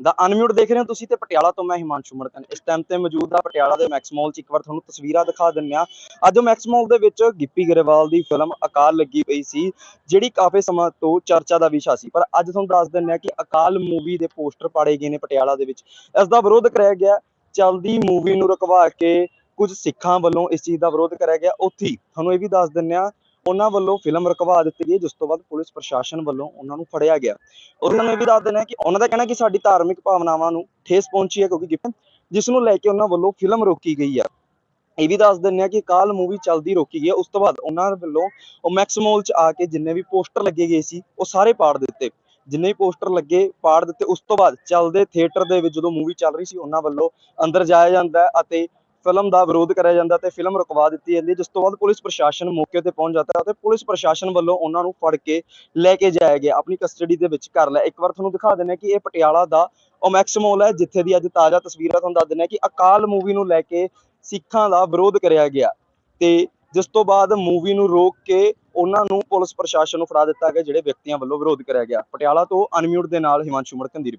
ਦਾ unmute ਦੇਖ ਰਹੇ ਹੋ ਤੁਸੀਂ ਤੇ ਪਟਿਆਲਾ ਤੋਂ ਮੈਂ ਹਿਮਾਂਸ਼ੂ ਮੜਕਨ ਇਸ ਟਾਈਮ ਤੇ ਮੌਜੂਦ ਆ ਪਟਿਆਲਾ ਦੇ ਮੈਕਸ 'ਚ ਇੱਕ ਵਾਰ ਤੁਹਾਨੂੰ ਤਸਵੀਰਾਂ ਦਿਖਾ ਦਿੰਨੇ ਆ ਅੱਜ ਮੈਕਸ ਦੇ ਵਿੱਚ ਗਿੱਪੀ ਗਰੇਵਾਲ ਦੀ ਫਿਲਮ ਅਕਾਲ ਲੱਗੀ ਪਈ ਸੀ, ਜਿਹੜੀ ਕਾਫੀ ਸਮਾਂ ਤੋਂ ਚਰਚਾ ਦਾ ਵਿਸ਼ਾ ਸੀ। ਪਰ ਅੱਜ ਤੁਹਾਨੂੰ ਦੱਸ ਦਿੰਨੇ ਆ ਕਿ ਅਕਾਲ ਮੂਵੀ ਦੇ ਪੋਸਟਰ ਪਾੜੇ ਗਏ ਨੇ ਪਟਿਆਲਾ ਦੇ ਵਿੱਚ। ਇਸ ਦਾ ਵਿਰੋਧ ਕਰਿਆ ਗਿਆ। ਚਲਦੀ ਮੂਵੀ ਨੂੰ ਰੁਕਵਾ ਕੇ ਕੁਝ ਸਿੱਖਾਂ ਵੱਲੋਂ ਇਸ ਚੀਜ਼ ਦਾ ਵਿਰੋਧ ਕਰਿਆ ਗਿਆ। ਉੱਥੇ ਤੁਹਾਨੂੰ ਇਹ ਵੀ ਦੱਸ ਦਿੰਨੇ ਆ ਉਹਨਾਂ ਵੱਲੋਂ ਫਿਲਮ ਰੁਕਵਾ ਦਿੱਤੀ ਗਈ, ਜਿਸ ਤੋਂ ਬਾਅਦ ਪੁਲਿਸ ਪ੍ਰਸ਼ਾਸਨ ਵੱਲੋਂ ਉਹਨਾਂ ਨੂੰ ਫੜਿਆ ਗਿਆ। ਉਹਨਾਂ ਨੇ ਵੀ ਦੱਸ ਦੇਣਾ ਕਿ ਉਹਨਾਂ ਦਾ ਕਹਿਣਾ ਕਿ ਸਾਡੀ ਧਾਰਮਿਕ ਭਾਵਨਾਵਾਂ ਨੂੰ ਠੇਸ ਪਹੁੰਚੀ ਹੈ ਕਿਉਂਕਿ ਜਿਸ ਨੂੰ ਲੈ ਕੇ ਉਹਨਾਂ ਵੱਲੋਂ ਫਿਲਮ ਰੋਕੀ ਗਈ ਆ। ਇਹ ਵੀ ਦੱਸ ਦਿੰਦੇ ਆ ਕਿ ਕਾਲ ਮੂਵੀ ਚੱਲਦੀ ਰੋਕੀ ਗਈ ਹੈ ਉਸ ਤੋਂ ਬਾਅਦ ਉਹਨਾਂ ਵੱਲੋਂ ਉਹ ਮੈਕਸ 'ਚ ਆ ਕੇ ਜਿੰਨੇ ਵੀ ਪੋਸਟਰ ਲੱਗੇ ਗਏ ਸੀ, ਉਹ ਸਾਰੇ ਪਾੜ ਦਿੱਤੇ। ਜਿੰਨੇ ਵੀ ਪੋਸਟਰ ਲੱਗੇ, ਪਾੜ ਦਿੱਤੇ। ਉਸ ਤੋਂ ਬਾਅਦ ਚੱਲਦੇ ਥੀਏਟਰ ਦੇ ਵਿੱਚ ਜਦੋਂ ਮੂਵੀ ਚੱਲ ਰਹੀ ਸੀ, ਉਹਨਾਂ ਵੱਲੋਂ ਅੰਦਰ ਜਾਇਆ ਜਾਂਦਾ ਹੈ ਅਤੇ ਫਿਲਮ ਦਾ ਵਿਰੋਧ ਕਰਿਆ ਜਾਂਦਾ ਤੇ ਫਿਲਮ ਰੁਕਵਾ ਦਿੱਤੀ ਜਾਂਦੀ ਜਿਸ ਤੋਂ ਬਾਅਦ ਪੁਲਿਸ ਪ੍ਰਸ਼ਾਸਨ ਮੌਕੇ ਤੇ ਪਹੁੰਚ ਜਾਂਦਾ ਹੈ ਅਤੇ ਪੁਲਿਸ ਪ੍ਰਸ਼ਾਸਨ ਵੱਲੋਂ ਉਹਨਾਂ ਨੂੰ ਫੜ ਕੇ ਲੈ ਕੇ ਜਾਇਆ ਗਿਆ। ਆਪਣੀ ਕਸਟਡੀ ਦੇ ਵਿੱਚ ਕਰ ਲਿਆ ਇੱਕ ਵਾਰ ਤੁਹਾਨੂੰ ਦਿਖਾ ਦਿੰਦੇ ਹਾਂ ਕਿ ਇਹ ਪਟਿਆਲਾ ਦਾ ਓਮੈਕਸ ਮਾਲ ਹੈ, ਜਿੱਥੇ ਦੀ ਅੱਜ ਤਾਜ਼ਾ ਤਸਵੀਰਾਂ ਤੁਹਾਨੂੰ ਦੱਸ ਦਿੰਦੇ ਹਾਂ ਕਿ ਅਕਾਲ ਮੂਵੀ ਨੂੰ ਲੈ ਕੇ ਸਿੱਖਾਂ ਦਾ ਵਿਰੋਧ ਕਰਿਆ ਗਿਆ ਤੇ ਜਿਸ ਤੋਂ ਬਾਅਦ ਮੂਵੀ ਨੂੰ ਰੋਕ ਕੇ ਉਹਨਾਂ ਨੂੰ ਪੁਲਿਸ ਪ੍ਰਸ਼ਾਸਨ ਨੂੰ ਫੜਾ ਦਿੱਤਾ ਗਿਆ, ਜਿਹੜੇ ਵਿਅਕਤੀਆਂ ਵੱਲੋਂ ਵਿਰੋਧ ਕਰਿਆ ਗਿਆ। ਪਟਿਆਲਾ ਤੋਂ ਅਨਮਿਊਟ ਦੇ ਨਾਲ ਹਿਮਾਂਸ਼ੂ ਮੜਕਨ ਦੀ